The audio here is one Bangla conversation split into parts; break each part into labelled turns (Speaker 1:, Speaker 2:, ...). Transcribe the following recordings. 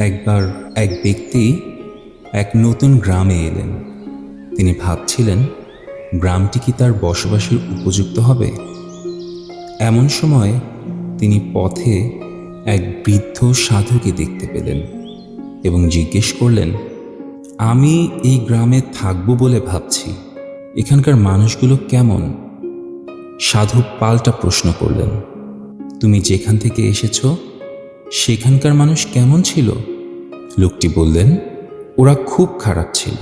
Speaker 1: একবার এক ব্যক্তি এক নতুন গ্রামে এলেন। তিনি ভাবছিলেন, গ্রামটি কি তার বসবাসের উপযুক্ত হবে? এমন সময় তিনি পথে এক বৃদ্ধ সাধুকে দেখতে পেলেন এবং জিজ্ঞেস করলেন, আমি এই গ্রামে থাকব বলে ভাবছি। এখানকার মানুষগুলো কেমন? সাধু পাল্টা প্রশ্ন করলেন, তুমি যেখান থেকে এসেছ সেখানকার মানুষ কেমন ছিল? লোকটি বললেন, ওরা খুব খারাপ ছিল।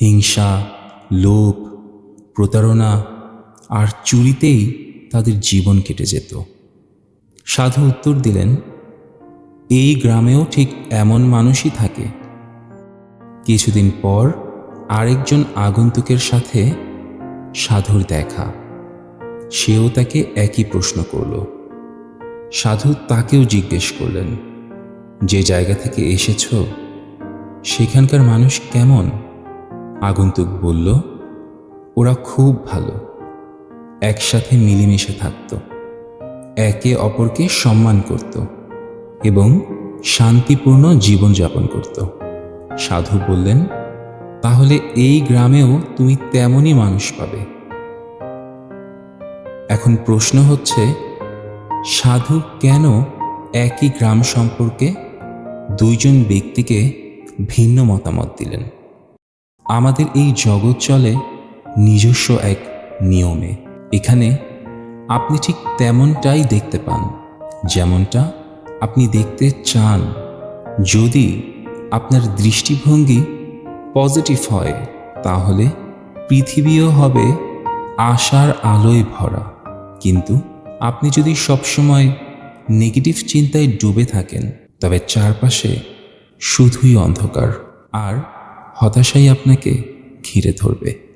Speaker 1: হিংসা, লোভ, প্রতারণা আর চুরিতেই তাদের জীবন কেটে যেত। সাধু উত্তর দিলেন, এই গ্রামেও ঠিক এমন মানুষই থাকে। কিছুদিন পর আরেকজন আগন্তুকের সাথে সাধুর দেখা। সেও তাকে একই প্রশ্ন করল। সাধু তাকেও জিজ্ঞেস করলেন, যে জায়গা থেকে এসেছ, সেখানকার মানুষ কেমন? আগন্তুক বলল, ওরা খুব ভালো, একসাথে মিলেমিশে থাকত, একে অপরকে সম্মান করত এবং শান্তিপূর্ণ জীবনযাপন করত। সাধু বললেন, তাহলে এই গ্রামেও তুমি তেমনই মানুষ পাবে? এখন প্রশ্ন হচ্ছে সাধু কেন একই গ্রাম সম্পর্কে দুইজন ব্যক্তিকে ভিন্ন মতামত দিলেন? আমাদের এই জগৎ চলে নিজস্ব এক নিয়মে। এখানে আপনি ঠিক তেমনটাই দেখতে পান, যেমনটা আপনি দেখতে চান। যদি আপনার দৃষ্টিভঙ্গি পজিটিভ হয়, তাহলে পৃথিবীও হবে আশার আলোয় ভরা। কিন্তু আপনি যদি সবসময় নেগেটিভ চিন্তায় ডুবে থাকেন, তবে চারপাশে শুধুই অন্ধকার, আর হতাশাই আপনাকে ঘিরে ধরবে।